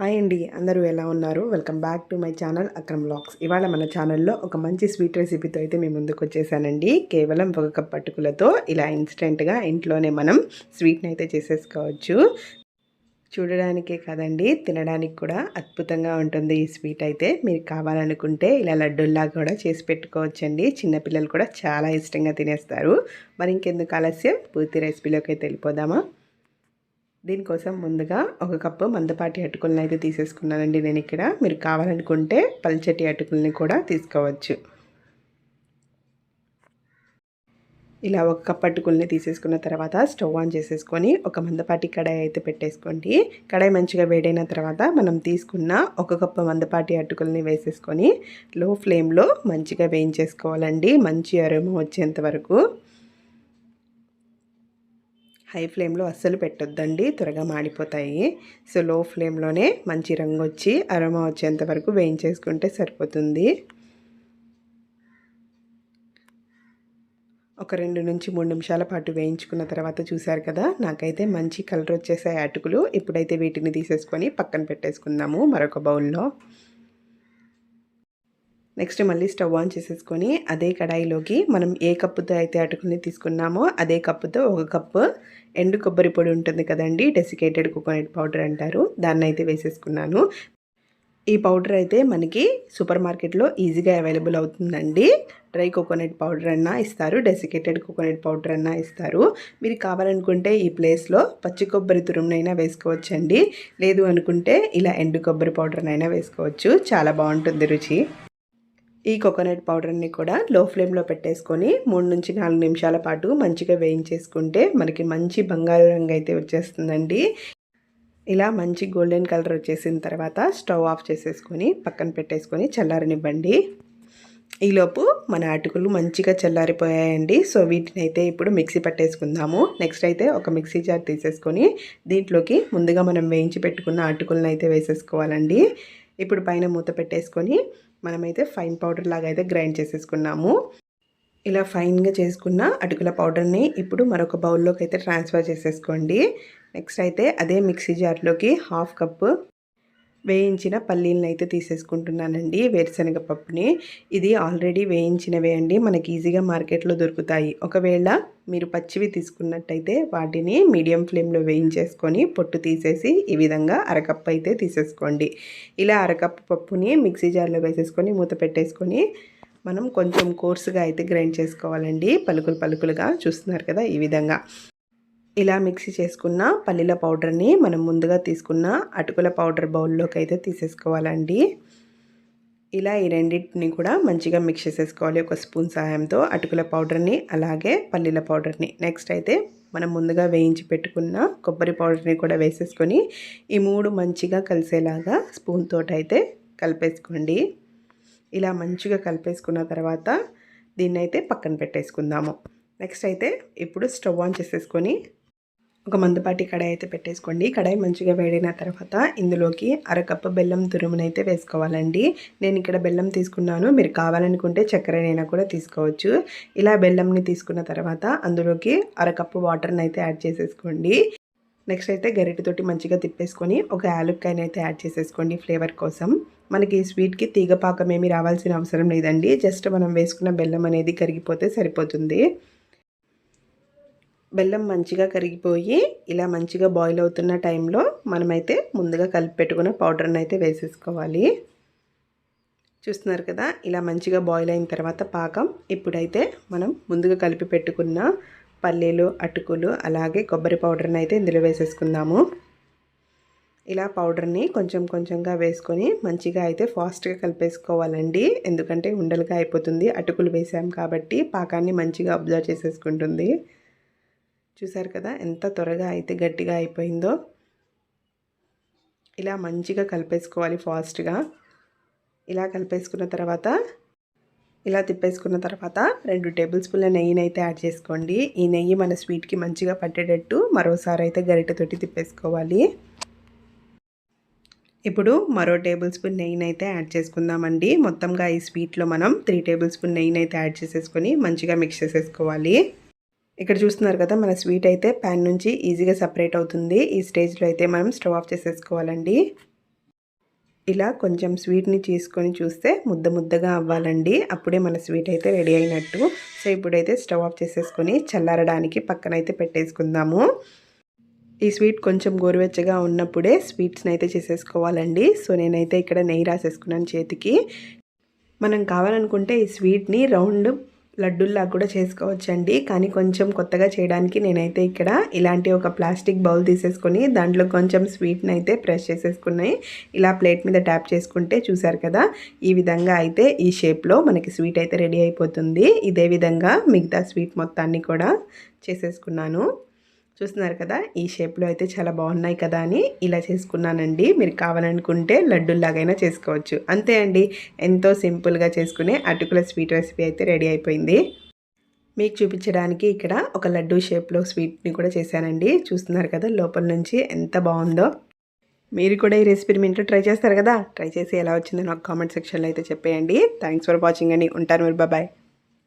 Hi అండి అందరూ ఎలా ఉన్నారు? Welcome back to my channel Akram blogs ఇవాళ మన ఛానల్లో ఒక మంచి స్వీట్ రెసిపీతో అయితే మేము ముందుకు వచ్చేసానండి. కేవలం ఒక కప్ పట్టుకులతో ఇలా ఇన్స్టెంట్గా ఇంట్లోనే మనం స్వీట్ని అయితే చేసేసుకోవచ్చు. చూడడానికే కాదండి తినడానికి కూడా అద్భుతంగా ఉంటుంది ఈ స్వీట్ అయితే. మీరు కావాలనుకుంటే ఇలా లడ్డూల్లా కూడా చేసి పెట్టుకోవచ్చండి. చిన్నపిల్లలు కూడా చాలా ఇష్టంగా తినేస్తారు. మరి ఇంకెందుకు ఆలస్యం? పూర్తి రెసిపీలోకి అయితే వెళ్ళిపోదామా? దీనికోసం ముందుగా ఒక కప్పు మందపాటి అటుకులను అయితే తీసేసుకున్నానండి నేను ఇక్కడ. మీరు కావాలనుకుంటే పల్చటి అటుకుల్ని కూడా తీసుకోవచ్చు. ఇలా ఒక కప్ అటుకుల్ని తీసేసుకున్న తర్వాత స్టవ్ ఆన్ చేసేసుకొని ఒక మందపాటి కడాయి అయితే పెట్టేసుకోండి. కడాయి మంచిగా వేడైన తర్వాత మనం తీసుకున్న ఒక కప్పు మందపాటి అటుకుల్ని వేసేసుకొని లో ఫ్లేమ్లో మంచిగా వేయించేసుకోవాలండి. మంచి అరుమ వచ్చేంత వరకు. హై ఫ్లేమ్లో అస్సలు పెట్టొద్దండి త్వరగా మాడిపోతాయి. సో లో ఫ్లేమ్లోనే మంచి రంగు వచ్చి అరోమా వచ్చేంత వరకు వేయించేసుకుంటే సరిపోతుంది. ఒక రెండు నుంచి మూడు నిమిషాల పాటు వేయించుకున్న తర్వాత చూశారు కదా నాకైతే మంచి కలర్ వచ్చేసాయి అటుకులు. ఇప్పుడైతే వీటిని తీసేసుకొని పక్కన పెట్టేసుకుందాము మరొక బౌల్లో. నెక్స్ట్ మళ్ళీ స్టవ్ ఆన్ చేసేసుకొని అదే కడాయిలోకి మనం ఏ కప్పుతో అయితే అటుకుని తీసుకున్నామో అదే కప్పుతో ఒక కప్పు ఎండు కొబ్బరి పొడి ఉంటుంది కదండి డెసికేటెడ్ కోకోనట్ పౌడర్ అంటారు. దాన్ని అయితే వేసేసుకున్నాను. ఈ పౌడర్ అయితే మనకి సూపర్ మార్కెట్లో ఈజీగా అవైలబుల్ అవుతుందండి. డ్రై కోకోనట్ పౌడర్ అన్నా ఇస్తారు డెసికేటెడ్ కోకోనట్ పౌడర్ అన్నా ఇస్తారు. మీరు కావాలనుకుంటే ఈ ప్లేస్లో పచ్చి కొబ్బరి తురుమునైనా వేసుకోవచ్చండి. లేదు అనుకుంటే ఇలా ఎండు కొబ్బరి పౌడర్నైనా వేసుకోవచ్చు. చాలా బాగుంటుంది రుచి. ఈ కోకోనట్ పౌడర్ని కూడా లో ఫ్లేమ్లో పెట్టేసుకొని మూడు నుంచి నాలుగు నిమిషాల పాటు మంచిగా వేయించేసుకుంటే మనకి మంచి బంగారు రంగు అయితే వచ్చేస్తుందండి. ఇలా మంచి గోల్డెన్ కలర్ వచ్చేసిన తర్వాత స్టవ్ ఆఫ్ చేసేసుకొని పక్కన పెట్టేసుకొని చల్లారనివ్వండి. ఈలోపు మన అటుకులు మంచిగా చల్లారిపోయాయండి. సో వీటిని అయితే ఇప్పుడు మిక్సీ పట్టేసుకుందాము. నెక్స్ట్ అయితే ఒక మిక్సీ జార్ తీసేసుకొని దీంట్లోకి ముందుగా మనం వేయించి పెట్టుకున్న అటుకులను అయితే వేసేసుకోవాలండి. ఇప్పుడు పైన మూత పెట్టేసుకొని మనమైతే ఫైన్ పౌడర్ లాగా అయితే గ్రైండ్ చేసేసుకున్నాము. ఇలా ఫైన్గా చేసుకున్న అటుకుల పౌడర్ని ఇప్పుడు మరొక బౌల్లోకి అయితే ట్రాన్స్ఫర్ చేసేసుకోండి. నెక్స్ట్ అయితే అదే మిక్సీ జార్లోకి హాఫ్ కప్పు వేయించిన పల్లీలను అయితే తీసేసుకుంటున్నానండి వేరుశనగ పప్పుని. ఇది ఆల్రెడీ వేయించినవే అండి మనకి ఈజీగా మార్కెట్లో దొరుకుతాయి. ఒకవేళ మీరు పచ్చివి తీసుకున్నట్టయితే వాటిని మీడియం ఫ్లేమ్లో వేయించేసుకొని పొట్టు తీసేసి ఈ విధంగా అరకప్పు అయితే తీసేసుకోండి. ఇలా అరకప్పు పప్పుని మిక్సీ జార్లో వేసేసుకొని మూత పెట్టేసుకొని మనం కొంచెం కోర్సుగా అయితే గ్రైండ్ చేసుకోవాలండి. పలుకులు పలుకులుగా చూస్తున్నారు కదా ఈ విధంగా. ఇలా మిక్సీ చేసుకున్న పల్లీల పౌడర్ని మనం ముందుగా తీసుకున్న అటుకుల పౌడర్ బౌల్లోకి అయితే తీసేసుకోవాలండి. ఇలా ఈ రెండింటిని కూడా మంచిగా మిక్స్ చేసేసుకోవాలి ఒక స్పూన్ సహాయంతో అటుకుల పౌడర్ని అలాగే పల్లీల పౌడర్ని. నెక్స్ట్ అయితే మనం ముందుగా వేయించి పెట్టుకున్న కొబ్బరి పౌడర్ని కూడా వేసేసుకొని ఈ మూడు మంచిగా కలిసేలాగా స్పూన్ తోట అయితే కలిపేసుకోండి. ఇలా మంచిగా కలిపేసుకున్న తర్వాత దీన్ని అయితే పక్కన పెట్టేసుకుందాము. నెక్స్ట్ అయితే ఇప్పుడు స్టవ్ ఆన్ చేసేసుకొని ఒక మందుపాటి కడాయి అయితే పెట్టేసుకోండి. కడాయి మంచిగా వేడిన తర్వాత ఇందులోకి అరకప్పు బెల్లం తురుమునైతే వేసుకోవాలండి. నేను ఇక్కడ బెల్లం తీసుకున్నాను. మీరు కావాలనుకుంటే చక్కెరనైనా కూడా తీసుకోవచ్చు. ఇలా బెల్లంని తీసుకున్న తర్వాత అందులోకి అరకప్పు వాటర్ని అయితే యాడ్ చేసేసుకోండి. నెక్స్ట్ అయితే గరిటెతోటి మంచిగా తిప్పేసుకొని ఒక యాలుక్కాయని అయితే యాడ్ చేసేసుకోండి ఫ్లేవర్ కోసం. మనకి స్వీట్కి తీగ పాకం ఏమీ రావాల్సిన అవసరం లేదండి. జస్ట్ మనం వేసుకున్న బెల్లం అనేది కరిగిపోతే సరిపోతుంది. బెల్లం మంచిగా కరిగిపోయి ఇలా మంచిగా బాయిల్ అవుతున్న టైంలో మనమైతే ముందుగా కలిపి పెట్టుకున్న పౌడర్ని అయితే వేసేసుకోవాలి. చూస్తున్నారు కదా ఇలా మంచిగా బాయిల్ అయిన తర్వాత పాకం. ఇప్పుడైతే మనం ముందుగా కలిపి పెట్టుకున్న పల్లీలు అటుకులు అలాగే కొబ్బరి పౌడర్ని అయితే ఇందులో వేసేసుకుందాము. ఇలా పౌడర్ని కొంచెం కొంచెంగా వేసుకొని మంచిగా అయితే ఫాస్ట్గా కలిపేసుకోవాలండి. ఎందుకంటే ఉండలుగా అయిపోతుంది. అటుకులు వేసాం కాబట్టి పాకాన్ని మంచిగా అబ్జర్వ్ చేసేసుకుంటుంది. చూసారు కదా? ఎంత త్వరగా అయితే గట్టిగా అయిపోయిందో. ఇలా మంచిగా కలిపేసుకోవాలి ఫాస్ట్గా. ఇలా కలిపేసుకున్న తర్వాత ఇలా తిప్పేసుకున్న తర్వాత రెండు టేబుల్ స్పూన్ల నెయ్యిని అయితే యాడ్ చేసుకోండి. ఈ నెయ్యి మన స్వీట్కి మంచిగా పట్టేటట్టు మరోసారి అయితే గరిటెతోటి తిప్పేసుకోవాలి. ఇప్పుడు మరో టేబుల్ స్పూన్ నెయ్యిని అయితే యాడ్ చేసుకుందామండి. మొత్తంగా ఈ స్వీట్లో మనం త్రీ టేబుల్ స్పూన్ నెయ్యిని అయితే యాడ్ చేసేసుకొని మంచిగా మిక్స్ చేసేసుకోవాలి. ఇక్కడ చూస్తున్నారు కదా మన స్వీట్ అయితే ప్యాన్ నుంచి ఈజీగా సపరేట్ అవుతుంది. ఈ స్టేజ్లో అయితే మనం స్టవ్ ఆఫ్ చేసేసుకోవాలండి. ఇలా కొంచెం స్వీట్ని చేసుకొని చూస్తే ముద్ద ముద్దగా అవ్వాలండి. అప్పుడే మన స్వీట్ అయితే రెడీ అయినట్టు. సో ఇప్పుడైతే స్టవ్ ఆఫ్ చేసేసుకొని చల్లారడానికి పక్కనైతే పెట్టేసుకుందాము. ఈ స్వీట్ కొంచెం గోరువెచ్చగా ఉన్నప్పుడే స్వీట్స్ని అయితే చేసేసుకోవాలండి. సో నేనైతే ఇక్కడ నెయ్యి రాసేసుకున్నాను చేతికి. మనం కావాలనుకుంటే ఈ స్వీట్ని రౌండ్ లడ్డుల్లా కూడా చేసుకోవచ్చండి. కానీ కొంచెం కొత్తగా చేయడానికి నేనైతే ఇక్కడ ఇలాంటి ఒక ప్లాస్టిక్ బౌల్ తీసేసుకొని దాంట్లో కొంచెం స్వీట్ని అయితే ప్రెస్ చేసేసుకున్నాయి. ఇలా ప్లేట్ మీద ట్యాప్ చేసుకుంటే చూసారు కదా ఈ విధంగా అయితే ఈ షేప్లో మనకి స్వీట్ అయితే రెడీ అయిపోతుంది. ఇదే విధంగా మిగతా స్వీట్ మొత్తాన్ని కూడా చేసేసుకున్నాను. చూస్తున్నారు కదా ఈ షేప్లో అయితే చాలా బాగున్నాయి కదా అని ఇలా చేసుకున్నానండి. మీరు కావాలనుకుంటే లడ్డూల్లాగైనా చేసుకోవచ్చు. అంతే అండి. ఎంతో సింపుల్గా చేసుకునే అటుకుల స్వీట్ రెసిపీ అయితే రెడీ అయిపోయింది. మీకు చూపించడానికి ఇక్కడ ఒక లడ్డూ షేప్లో స్వీట్ని కూడా చేశానండి. చూస్తున్నారు కదా లోపల నుంచి ఎంత బాగుందో. మీరు కూడా ఈ రెసిపీని మీ ఇంట్లో ట్రై చేస్తారు కదా ట్రై చేసి ఎలా వచ్చిందో నాకు కామెంట్ సెక్షన్లో అయితే చెప్పేయండి. థ్యాంక్స్ ఫర్ వాచింగ్ అని ఉంటాను మీరు. బాయ్.